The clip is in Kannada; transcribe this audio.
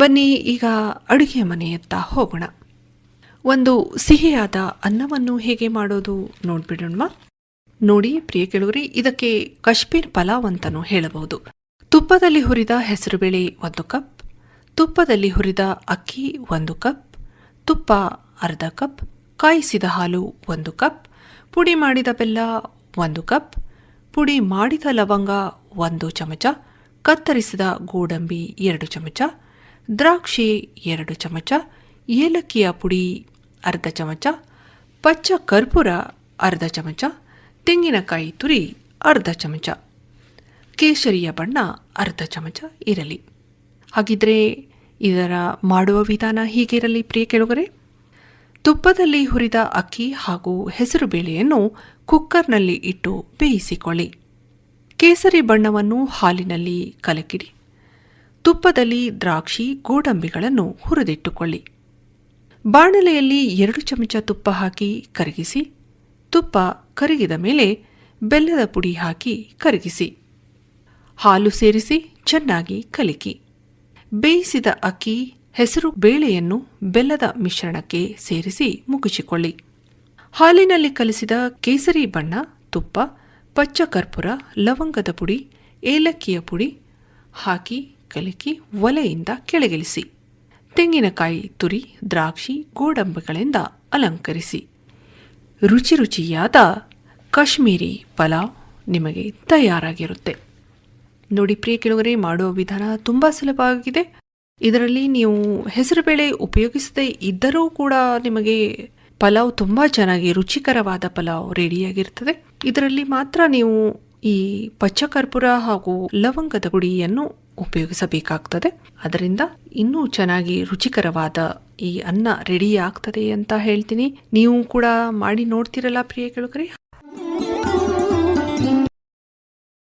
ಬನ್ನಿ, ಈಗ ಅಡುಗೆ ಮನೆಯತ್ತ ಹೋಗೋಣ. ಒಂದು ಸಿಹಿಯಾದ ಅನ್ನವನ್ನು ಹೇಗೆ ಮಾಡೋದು ನೋಡ್ಬಿಡೋಣ ನೋಡಿ ಪ್ರಿಯ ಕೆಳಗರಿ, ಇದಕ್ಕೆ ಕಾಶ್ಮೀರ್ ಪಲಾವ್ ಅಂತಲೂ ಹೇಳಬಹುದು. ತುಪ್ಪದಲ್ಲಿ ಹುರಿದ ಹೆಸರುಬೇಳೆ ಒಂದು ಕಪ್, ತುಪ್ಪದಲ್ಲಿ ಹುರಿದ ಅಕ್ಕಿ ಒಂದು ಕಪ್, ತುಪ್ಪ ಅರ್ಧ ಕಪ್, ಕಾಯಿಸಿದ ಹಾಲು ಒಂದು ಕಪ್, ಪುಡಿ ಮಾಡಿದ ಬೆಲ್ಲ ಒಂದು ಕಪ್, ಪುಡಿ ಮಾಡಿದ ಲವಂಗ ಒಂದು ಚಮಚ, ಕತ್ತರಿಸಿದ ಗೋಡಂಬಿ ಎರಡು ಚಮಚ ದ್ರಾಕ್ಷಿ ಎರಡು ಚಮಚ, ಏಲಕ್ಕಿಯ ಪುಡಿ ಅರ್ಧ ಚಮಚ, ಪಚ್ಚ ಕರ್ಪೂರ ಅರ್ಧ ಚಮಚ, ತೆಂಗಿನಕಾಯಿ ತುರಿ ಅರ್ಧ ಚಮಚ, ಕೇಸರಿಯ ಬಣ್ಣ ಅರ್ಧ ಚಮಚ ಇರಲಿ. ಹಾಗಿದ್ರೆ ಇದರ ಮಾಡುವ ವಿಧಾನ ಹೀಗಿರಲಿ ಪ್ರಿಯ ಕೆಳಗರೆ. ತುಪ್ಪದಲ್ಲಿ ಹುರಿದ ಅಕ್ಕಿ ಹಾಗೂ ಹೆಸರು ಬೇಳೆಯನ್ನು ಕುಕ್ಕರ್ನಲ್ಲಿ ಇಟ್ಟು ಬೇಯಿಸಿಕೊಳ್ಳಿ. ಕೇಸರಿ ಬಣ್ಣವನ್ನು ಹಾಲಿನಲ್ಲಿ ಕಲಕಿಡಿ ತುಪ್ಪದಲ್ಲಿ ದ್ರಾಕ್ಷಿ ಗೋಡಂಬಿಗಳನ್ನು ಹುರಿದಿಟ್ಟುಕೊಳ್ಳಿ. ಬಾಣಲೆಯಲ್ಲಿ ಎರಡು ಚಮಚ ತುಪ್ಪ ಹಾಕಿ ಕರಗಿಸಿ, ತುಪ್ಪ ಕರಗಿದ ಮೇಲೆ ಬೆಲ್ಲದ ಪುಡಿ ಹಾಕಿ ಕರಗಿಸಿ, ಹಾಲು ಸೇರಿಸಿ ಚೆನ್ನಾಗಿ ಕಲಿಕಿ. ಬೇಯಿಸಿದ ಅಕ್ಕಿ, ಹೆಸರು ಬೇಳೆಯನ್ನು ಬೆಲ್ಲದ ಮಿಶ್ರಣಕ್ಕೆ ಸೇರಿಸಿ ಮುಗಿಸಿಕೊಳ್ಳಿ. ಹಾಲಿನಲ್ಲಿ ಕಲಿಸಿದ ಕೇಸರಿ ಬಣ್ಣ, ತುಪ್ಪ ಪಚ್ಚ ಕರ್ಪೂರ ಲವಂಗದ ಪುಡಿ, ಏಲಕ್ಕಿಯ ಪುಡಿ ಹಾಕಿ ಕಲಕಿ ಒಲೆಯಿಂದ ಕೆಳಗಿಳಿಸಿ. ತೆಂಗಿನಕಾಯಿ ತುರಿ, ದ್ರಾಕ್ಷಿ, ಗೋಡಂಬಿಗಳಿಂದ ಅಲಂಕರಿಸಿ. ರುಚಿ ರುಚಿಯಾದ ಕಾಶ್ಮೀರಿ ಪಲಾವ್ ನಿಮಗೆ ತಯಾರಾಗಿರುತ್ತೆ. ನೋಡಿ ಪ್ರಿಯ ಕೆಳಗರೆ ಮಾಡುವ ವಿಧಾನ ತುಂಬ ಸುಲಭವಾಗಿದೆ ಇದರಲ್ಲಿ ನೀವು ಹೆಸರುಬೇಳೆ ಉಪಯೋಗಿಸದೇ ಇದ್ದರೂ ಕೂಡ ನಿಮಗೆ ಪಲಾವ್ ತುಂಬ ಚೆನ್ನಾಗಿ ರುಚಿಕರವಾದ ಪಲಾವ್ ರೆಡಿಯಾಗಿರ್ತದೆ ಇದರಲ್ಲಿ ಮಾತ್ರ ನೀವು ಈ ಪಚ್ಚಕರ್ಪೂರ ಹಾಗೂ ಲವಂಗದ ಪುಡಿಯನ್ನು ಉಪಯೋಗಿಸಬೇಕಾಗ್ತದೆ. ಅದರಿಂದ ಇನ್ನೂ ಚೆನ್ನಾಗಿ ರುಚಿಕರವಾದ ಈ ಅನ್ನ ರೆಡಿ ಆಗ್ತದೆ ಅಂತ ಹೇಳ್ತೀನಿ. ನೀವು ಕೂಡ ಮಾಡಿ ನೋಡ್ತಿರಲ್ಲ ಪ್ರಿಯ ಕೆಳಗರೆ?